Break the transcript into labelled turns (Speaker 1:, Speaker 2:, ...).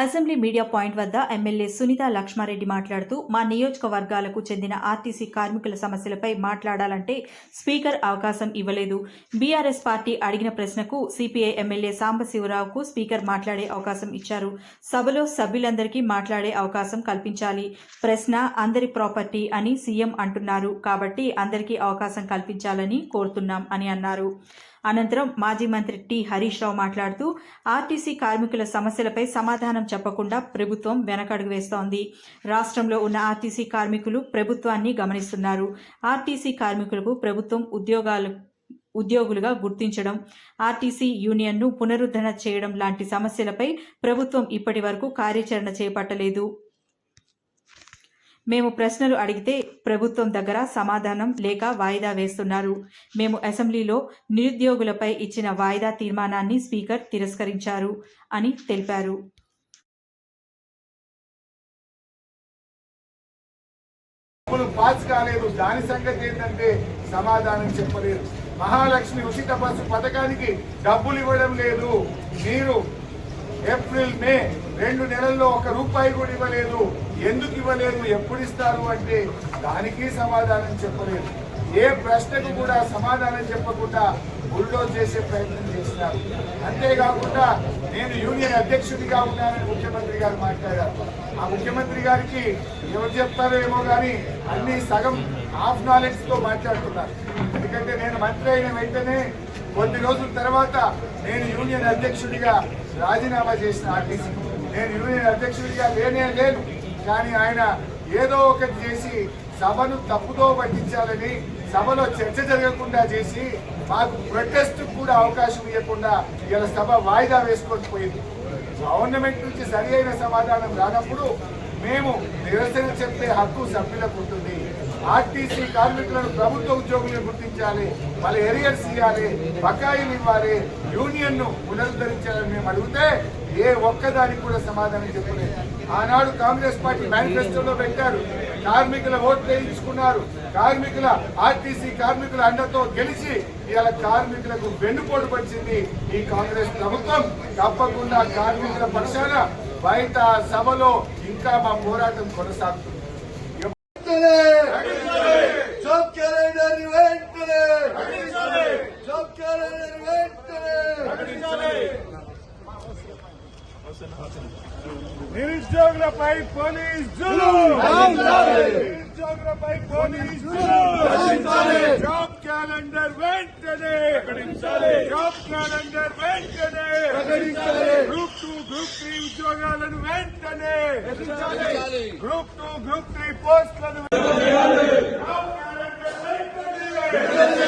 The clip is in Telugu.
Speaker 1: అసెంబ్లీ మీడియా పాయింట్ వద్ద ఎమ్మెల్యే సునీత లక్ష్మారెడ్డి మాట్లాడుతూ మా నియోజకవర్గాలకు చెందిన ఆర్టీసీ కార్మికుల సమస్యలపై మాట్లాడాలంటే స్పీకర్ అవకాశం ఇవ్వలేదు. బీఆర్ఎస్ పార్టీ అడిగిన ప్రశ్నకు సిపిఐ ఎమ్మెల్యే సాంబశివరావుకు స్పీకర్ మాట్లాడే అవకాశం ఇచ్చారు. సభలో సభ్యులందరికీ మాట్లాడే అవకాశం కల్పించాలి. ప్రశ్న అందరి ప్రాపర్టీ అని సీఎం అంటున్నారు. కాబట్టి అందరికీ అవకాశం కల్పించాలని కోరుతున్నాం అని అన్నారు. అనంతరం మాజీ మంత్రి టి. హరీష్ రావు మాట్లాడుతూ ఆర్టీసీ కార్మికుల సమస్యలపై సమాధానం చెప్పకుండా ప్రభుత్వం వెనకడుగు వేస్తోంది. రాష్ట్రంలో ఉన్న ఆర్టీసీ కార్మికులు ప్రభుత్వాన్ని గమనిస్తున్నారు. ఆర్టీసీ కార్మికులకు ప్రభుత్వం ఉద్యోగాలు ఉద్యోగులుగా గుర్తించడం ఆర్టీసీ యూనియన్ను పునరుద్ధరణ చేయడం లాంటి సమస్యలపై ప్రభుత్వం ఇప్పటి వరకు కార్యాచరణ చేపట్టలేదు. మేము ప్రశ్నలు అడిగితే ప్రభుత్వం దగ్గర సమాధానం లేక వాయిదా వేస్తున్నారు. మేము అసెంబ్లీలో నిరుద్యోగులపై ఇచ్చిన వాయిదా తీర్మానాన్ని స్పీకర్ తిరస్కరించారు అని తెలిపారు.
Speaker 2: పాస్ కాలేదు. దాని సంగతి ఏంటంటే సమాధానం చెప్పలేదు. మహాలక్ష్మి ఉచిత బస్సు పథకానికి డబ్బులు ఇవ్వడం లేదు. మీరు ఏప్రిల్ మే రెండు నెలల్లో ఒక రూపాయి కూడా ఇవ్వలేదు. ఎందుకు ఇవ్వలేదు? ఎప్పుడు ఇస్తారు అంటే దానికి సమాధానం చెప్పలేదు. ఏ ప్రశ్నకు కూడా సమాధానం చెప్పకుండా బుల్డోజ్ చేసే ప్రయత్నం చేసినారు అంతేకాకుండా నేను యూనియన్ అధ్యక్షుడిగా ఉన్నానని ముఖ్యమంత్రి గారు మాట్లాడారు. ఆ ముఖ్యమంత్రి గారికి ఎవరు చెప్తారో ఏమో కానీ అన్ని సగం హాఫ్ నాలెడ్జ్తో మాట్లాడుతున్నారు. ఎందుకంటే నేను మంత్రి అయిన వెంటనే కొద్ది రోజుల తర్వాత నేను యూనియన్ అధ్యక్షుడిగా రాజీనామా చేసిన ఆర్టీసీ. నేను యూనియన్ అధ్యక్షుడిగా లేనే లేను. కానీ ఆయన ఏదో ఒకటి చేసి సభను తప్పుదో పట్టించాలని సభలో చర్చ జరగకుండా చేసి మాకు ప్రొటెస్ట్ కూడా అవకాశం ఇవ్వకుండా ఇలా సభ వాయిదా వేసుకొని పోయింది. గవర్నమెంట్ నుంచి సరి అయిన సమాధానం రానప్పుడు మేము నిరసన చెప్పే హక్కు సభ్యులకు ఉంటుంది. ఆర్టీసీ కార్మికులను ప్రభుత్వ ఉద్యోగులను గుర్తించాలి వాళ్ళ ఎరియర్స్ ఇవ్వాలి బకాయిలు ఇవ్వాలి యూనియన్ను పునరుద్ధరించాలని మేము అడిగితే ఏ ఒక్కదానికి కూడా సమాధానం చెప్పలేదు. ఆనాడు కాంగ్రెస్ పార్టీ మేనిఫెస్టోలో పెట్టారు. కార్మికుల ఓట్లు వేయించుకున్నారు. కార్మికుల ఆర్టీసీ కార్మికుల అండతో గెలిచి ఇవాళ కార్మికులకు వెన్నుపోటు పడిచింది ఈ కాంగ్రెస్ ప్రభుత్వం. తప్పకుండా కార్మికుల పక్షాన బయట సభలో ఇంకా మా పోరాటం కొనసాగుతుంది. వెంటనే. వెంటనే. నిరుద్యోగులపై పోలీస్ నిరుద్యోగులపై పోలీస్ జాబ్ క్యాలెండర్ వెంటనే! జాబ్ క్యాలెండర్ వెంటనే! గ్రూప్ టూ గ్రూప్ త్రీ ఉద్యోగాలను వెంటనే! గ్రూప్ టూ గ్రూప్ త్రీ పోస్టులను జాబ్ క్యాలెండర్ వెంటనే!